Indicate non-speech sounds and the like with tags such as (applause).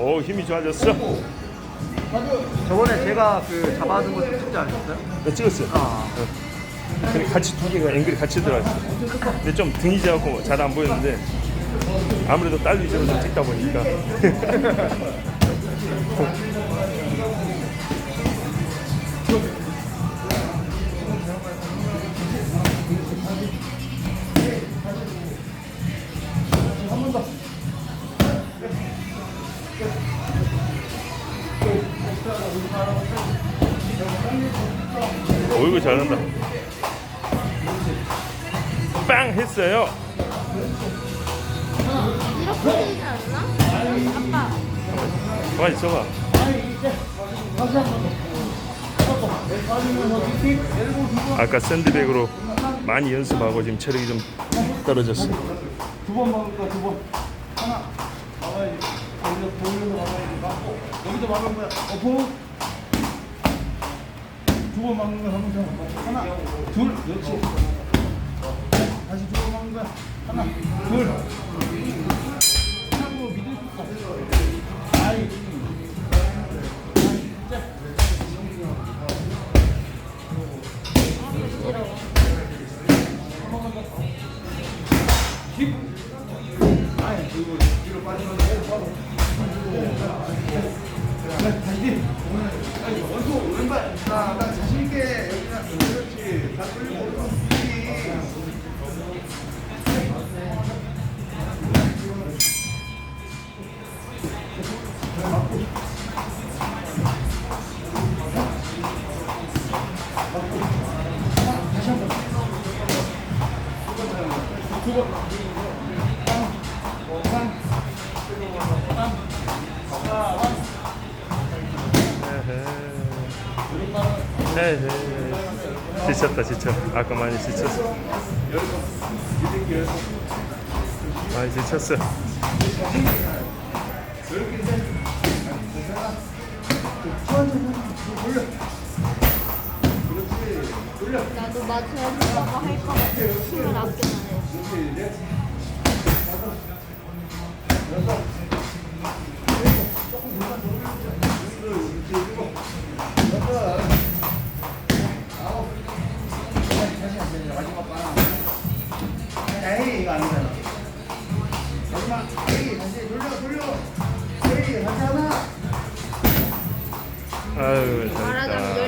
오 힘이 좋아졌어. 저번에 제가 그 잡아둔 거 찍지 않으셨어요? 네, 찍었어. 아. 근데 같이 두 개가 앵글이 같이 들어갔어. 근데 좀 등이 작고 잘 안 보였는데 아무래도 딸 위주로 좀 찍다 보니까. (laughs) 어이구 잘한다. 빵 했어요. 이렇게 되지 않나? 아빠 가만히 있어봐. 아까 샌드백으로 많이 연습하고 지금 체력이 좀 떨어졌어. 두번 막을 거야 두 번. 하나 막아야지. 거기서 돌려서 막아야지. 막고 여기도 막은 거야. 어포. 두번 막는 거야 한번 더. 하나 둘 그렇지. 다시 두 번 막는 거야. 하나 둘. 하고 믿을 수 없어. 아이. 다시. 원수 왼발. 나 자신 있게 여기나 그렇지. 에헤. 지쳤다 지쳐. 아까 많이 지쳤어. 많이 지쳤어. 나도 마트 해보려고 할것 같아 힘을 아껴놔야 에 이 이거 아니잖아. 마지막 에이 다시 돌려 돌려. 에이 다시 하나. 아유. 잘- 말하지